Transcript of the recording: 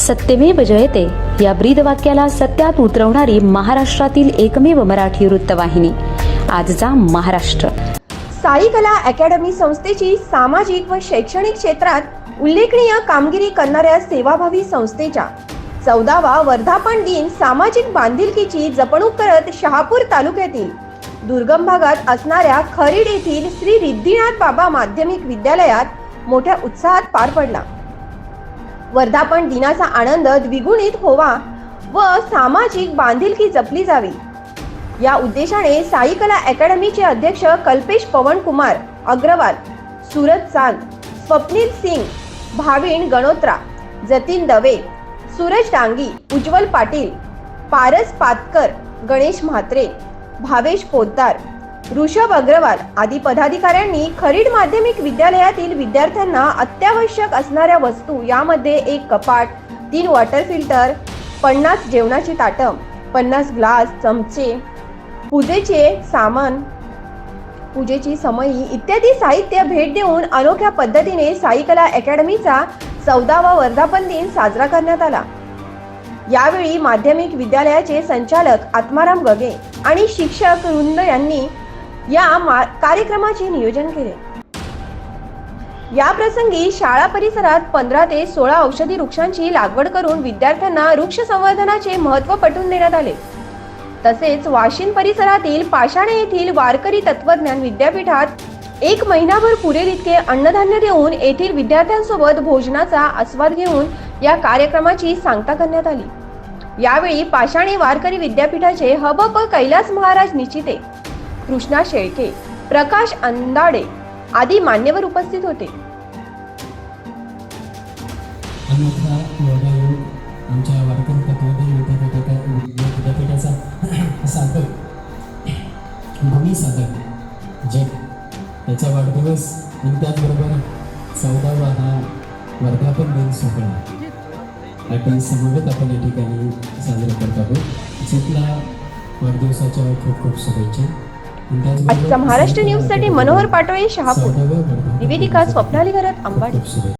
सत्यमेव जयते. या ब्रीद वाक्याला सत्यात उतरवणारी महाराष्ट्रातील एकमेव मराठी वृत्तवाहिनी. आजचा महाराष्ट्र. साई कला अकॅडमी संस्थेची सामाजिक व शैक्षणिक क्षेत्रात उल्लेखनीय कामगिरी करणाऱ्या सेवाभावी संस्थेच्या चौदावा वर्धापन दिन सामाजिक बांधिलकीची जपणूक करत शहापूर तालुक्यातील दुर्गम भागात असणाऱ्या खरीड येथील श्री रिद्धिनाथ बाबा माध्यमिक विद्यालयात मोठ्या उत्साहात पार पडला. वर्धापन दिनाचा आनंद द्विगुणित होवा व सामाजिक बांधिलकी जपली जावी. या उद्देशाने साई कला अकॅडमीचे अध्यक्ष कल्पेश पवनकुमार अग्रवाल सूरज चांद स्वप्नील सिंग भावीण गणोत्रा जतीन दवे सूरज डांगी उज्ज्वल पाटील पारस पातकर गणेश म्हात्रे भावेश पोद्दार ऋषभ अग्रवाल आदी पदाधिकाऱ्यांनी खरीड माध्यमिक विद्यालयातील विद्यार्थ्यांना अत्यावश्यक असणाऱ्या वस्तू यामध्ये एक कपाट तीन वॉटर फिल्टर पन्नास जेवणाची ताटं पन्नास ग्लास चमचे पूजेचे सामान पूजेची समयी इत्यादी साहित्य भेट देऊन अनोख्या पद्धतीने साईकला अकॅडमीचा चौदावा वर्धापन दिन साजरा करण्यात आला. यावेळी माध्यमिक विद्यालयाचे संचालक आत्माराम गगे आणि शिक्षक वृंद यांनी या मा- कार्यक्रमाचे नियोजन केले. या प्रसंगी शाळा परिसरात पंधरा ते सोळा औषधी वृक्षांची लागवड करून विद्यार्थ्यांना वृक्ष संवर्धनाचे महत्त्व पटवून देण्यात आले. तसेच वाशिम परिसरातील पाषाणे येथील वारकरी तत्वज्ञान विद्यापीठात एक महिनाभर पुरेल इतके अन्नधान्य देऊन येथील विद्यार्थ्यांसोबत भोजनाचा आस्वाद घेऊन या कार्यक्रमाची सांगता करण्यात आली. यावेळी पाषाणे वारकरी विद्यापीठाचे हबप कैलास महाराज निश्चिते कृष्णा शेळके प्रकाश अंदाडे आदी मान्यवर उपस्थित होते. आमच्या वारकरी विद्यापीठाचा साधक गुणी साधक जग त्याचा वाढदिवस आणि त्याचबरोबर चौदावा हा वर्धापन दिन सोहळा. आपण समवेत आपण या ठिकाणी साजरा करत आहोत. जिथला वाढदिवसाच्या खूप खूप शुभेच्छा. आजचा महाराष्ट्र न्यूजसाठी मनोहर पाटोळे शहापूर. निवेदिका स्वप्नाली घरात खूप अंबाडी.